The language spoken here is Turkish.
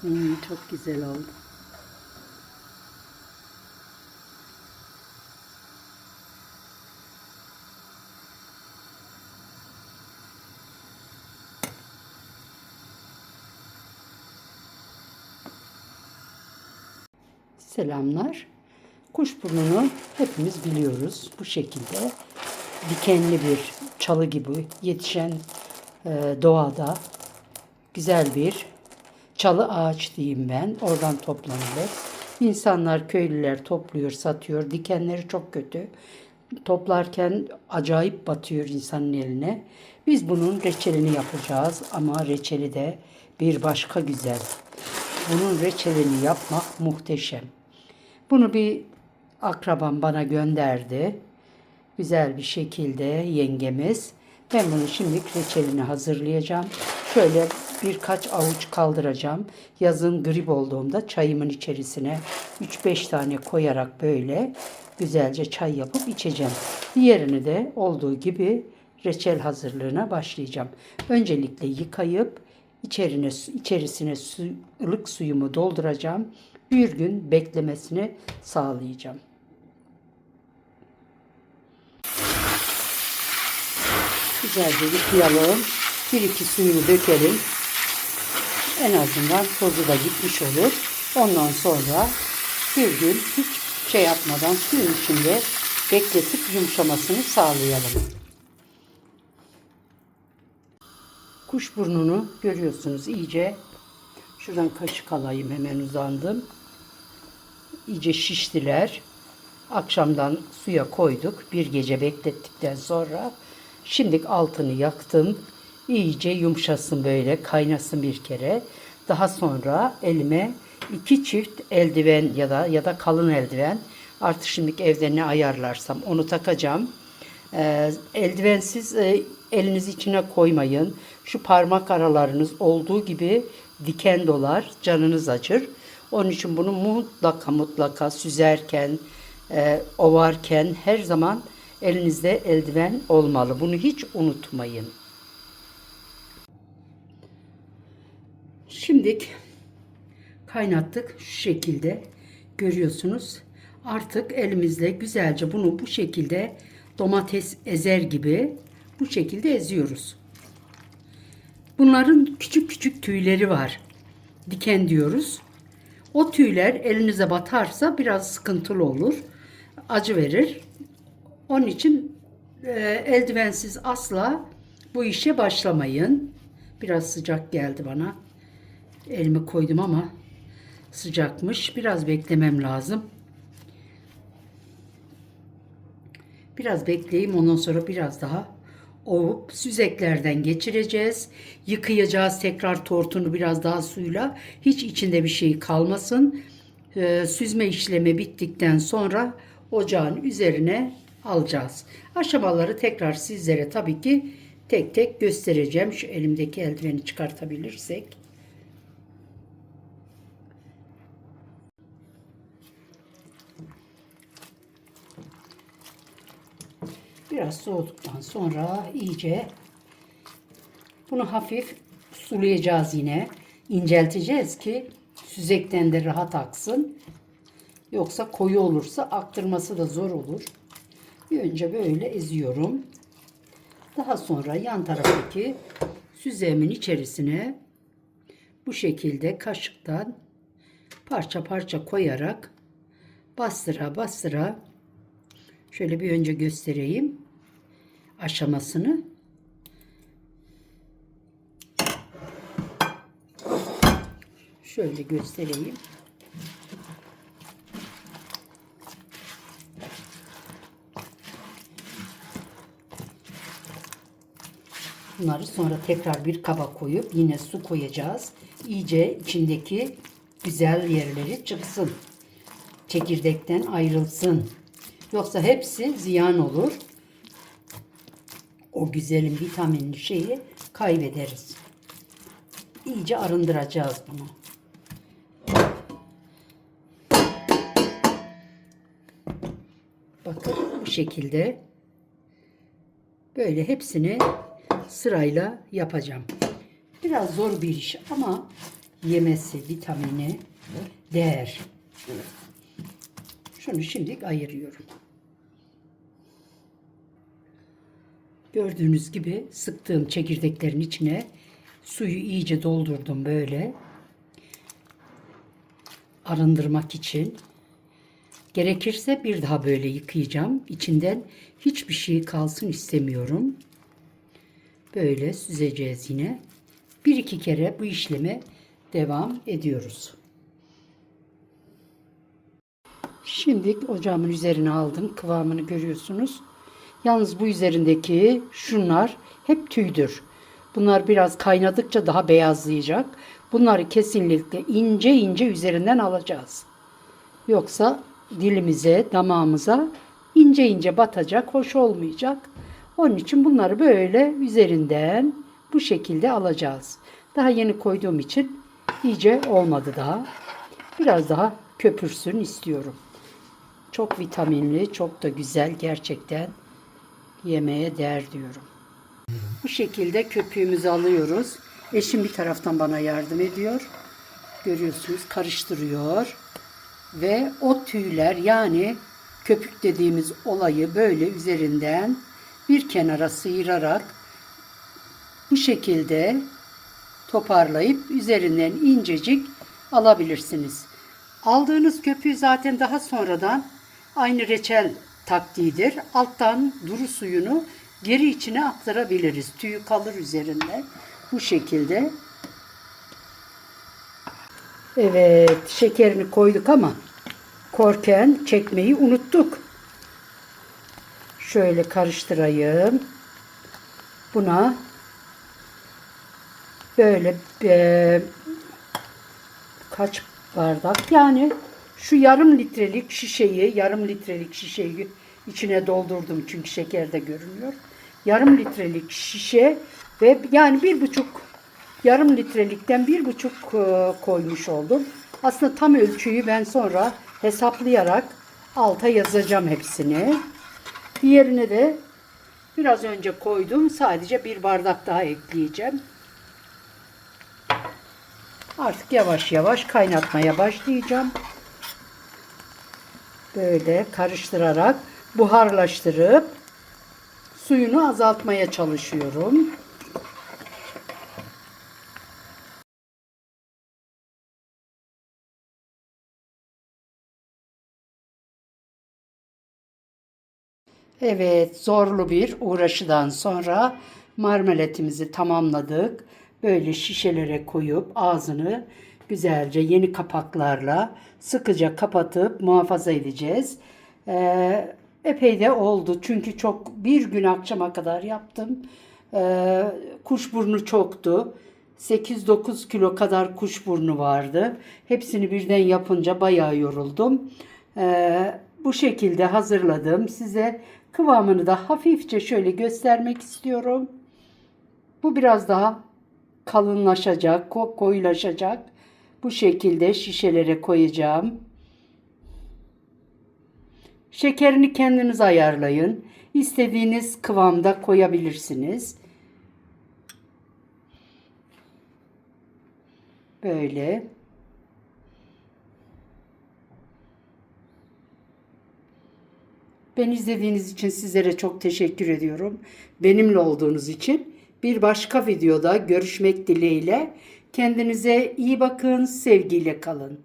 Hmm, çok güzel oldu. Selamlar. Kuşburnunu hepimiz biliyoruz. Bu şekilde dikenli bir çalı gibi yetişen e, doğada güzel bir çalı ağaç diyeyim ben. Oradan toplanılır. İnsanlar, köylüler topluyor, satıyor. Dikenleri çok kötü. Toplarken acayip batıyor insanın eline. Biz bunun reçelini yapacağız ama reçeli de bir başka güzel. Bunun reçelini yapmak muhteşem. Bunu bir akrabam bana gönderdi. Güzel bir şekilde yengemiz. Ben bunu şimdi reçelini hazırlayacağım. Şöyle birkaç avuç kaldıracağım. Yazın grip olduğumda çayımın içerisine 3-5 tane koyarak böyle güzelce çay yapıp içeceğim. Diğerini de olduğu gibi reçel hazırlığına başlayacağım. Öncelikle yıkayıp içerine, içerisine su, ılık suyumu dolduracağım. Bir gün beklemesini sağlayacağım. Güzelce yıkayalım. Bir iki suyunu dökelim. En azından tozu da gitmiş olur. Ondan sonra bir gün hiç şey yapmadan suyun içinde bekletip yumuşamasını sağlayalım. Kuş burnunu görüyorsunuz iyice. Şuradan kaşık alayım hemen uzandım. İyice şiştiler. Akşamdan suya koyduk. Bir gece beklettikten sonra şimdi altını yaktım. İyice yumuşasın böyle kaynasın bir kere. Daha sonra elime iki çift eldiven ya da ya da kalın eldiven artık şimdi evde ne ayarlarsam onu takacağım. Ee, eldivensiz e, elinizi içine koymayın. Şu parmak aralarınız olduğu gibi diken dolar, canınız acır. Onun için bunu mutlaka mutlaka süzerken, e, ovarken her zaman elinizde eldiven olmalı. Bunu hiç unutmayın. Şimdi kaynattık şu şekilde görüyorsunuz. Artık elimizle güzelce bunu bu şekilde domates ezer gibi bu şekilde eziyoruz. Bunların küçük küçük tüyleri var. Diken diyoruz. O tüyler elinize batarsa biraz sıkıntılı olur. Acı verir. Onun için e, eldivensiz asla bu işe başlamayın. Biraz sıcak geldi bana. Elimi koydum ama sıcakmış. Biraz beklemem lazım. Biraz bekleyeyim ondan sonra biraz daha ovup süzeklerden geçireceğiz. Yıkayacağız tekrar tortunu biraz daha suyla. Hiç içinde bir şey kalmasın. Ee, süzme işlemi bittikten sonra ocağın üzerine alacağız. Aşamaları tekrar sizlere tabii ki tek tek göstereceğim. Şu elimdeki eldiveni çıkartabilirsek. Biraz soğuduktan sonra iyice bunu hafif sulayacağız yine. İncelteceğiz ki süzekten de rahat aksın. Yoksa koyu olursa aktırması da zor olur. Bir önce böyle eziyorum. Daha sonra yan taraftaki süzemin içerisine bu şekilde kaşıktan parça parça koyarak bastıra bastıra şöyle bir önce göstereyim aşamasını. Şöyle göstereyim. Bunları sonra tekrar bir kaba koyup yine su koyacağız. İyice içindeki güzel yerleri çıksın. Çekirdekten ayrılsın. Yoksa hepsi ziyan olur. O güzelin vitaminli şeyi kaybederiz. İyice arındıracağız bunu. Bakın bu şekilde böyle hepsini sırayla yapacağım. Biraz zor bir iş ama yemesi vitamini değer. Şunu şimdi ayırıyorum. Gördüğünüz gibi sıktığım çekirdeklerin içine suyu iyice doldurdum böyle. Arındırmak için. Gerekirse bir daha böyle yıkayacağım. İçinden hiçbir şey kalsın istemiyorum. Böyle süzeceğiz yine. Bir iki kere bu işleme devam ediyoruz. Şimdi ocağımın üzerine aldım. Kıvamını görüyorsunuz. Yalnız bu üzerindeki şunlar hep tüydür. Bunlar biraz kaynadıkça daha beyazlayacak. Bunları kesinlikle ince ince üzerinden alacağız. Yoksa dilimize, damağımıza ince ince batacak, hoş olmayacak. Onun için bunları böyle üzerinden bu şekilde alacağız. Daha yeni koyduğum için iyice olmadı daha. Biraz daha köpürsün istiyorum. Çok vitaminli, çok da güzel gerçekten yemeğe değer diyorum. Bu şekilde köpüğümüzü alıyoruz. Eşim bir taraftan bana yardım ediyor. Görüyorsunuz karıştırıyor. Ve o tüyler yani köpük dediğimiz olayı böyle üzerinden bir kenara sıyırarak bu şekilde toparlayıp üzerinden incecik alabilirsiniz. Aldığınız köpüğü zaten daha sonradan aynı reçel taktiğidir. Alttan duru suyunu geri içine aktarabiliriz. Tüyü kalır üzerinde. Bu şekilde. Evet, şekerini koyduk ama korken çekmeyi unuttuk. Şöyle karıştırayım. Buna böyle e, kaç bardak yani şu yarım litrelik şişeyi yarım litrelik şişeyi içine doldurdum çünkü şekerde görünüyor. Yarım litrelik şişe ve yani bir buçuk yarım litrelikten bir buçuk e, koymuş oldum. Aslında tam ölçüyü ben sonra hesaplayarak alta yazacağım hepsini. Diğerine de biraz önce koydum. Sadece bir bardak daha ekleyeceğim. Artık yavaş yavaş kaynatmaya başlayacağım. Böyle karıştırarak buharlaştırıp suyunu azaltmaya çalışıyorum. Evet, zorlu bir uğraşıdan sonra marmelatimizi tamamladık. Böyle şişelere koyup ağzını güzelce yeni kapaklarla sıkıca kapatıp muhafaza edeceğiz. Ee, epey de oldu çünkü çok bir gün akşama kadar yaptım. Ee, kuşburnu çoktu. 8-9 kilo kadar kuşburnu vardı. Hepsini birden yapınca bayağı yoruldum. Ee, bu şekilde hazırladım. Size kıvamını da hafifçe şöyle göstermek istiyorum. Bu biraz daha kalınlaşacak, ko- koyulaşacak. Bu şekilde şişelere koyacağım. Şekerini kendiniz ayarlayın. İstediğiniz kıvamda koyabilirsiniz. Böyle. Ben izlediğiniz için sizlere çok teşekkür ediyorum. Benimle olduğunuz için bir başka videoda görüşmek dileğiyle. Kendinize iyi bakın, sevgiyle kalın.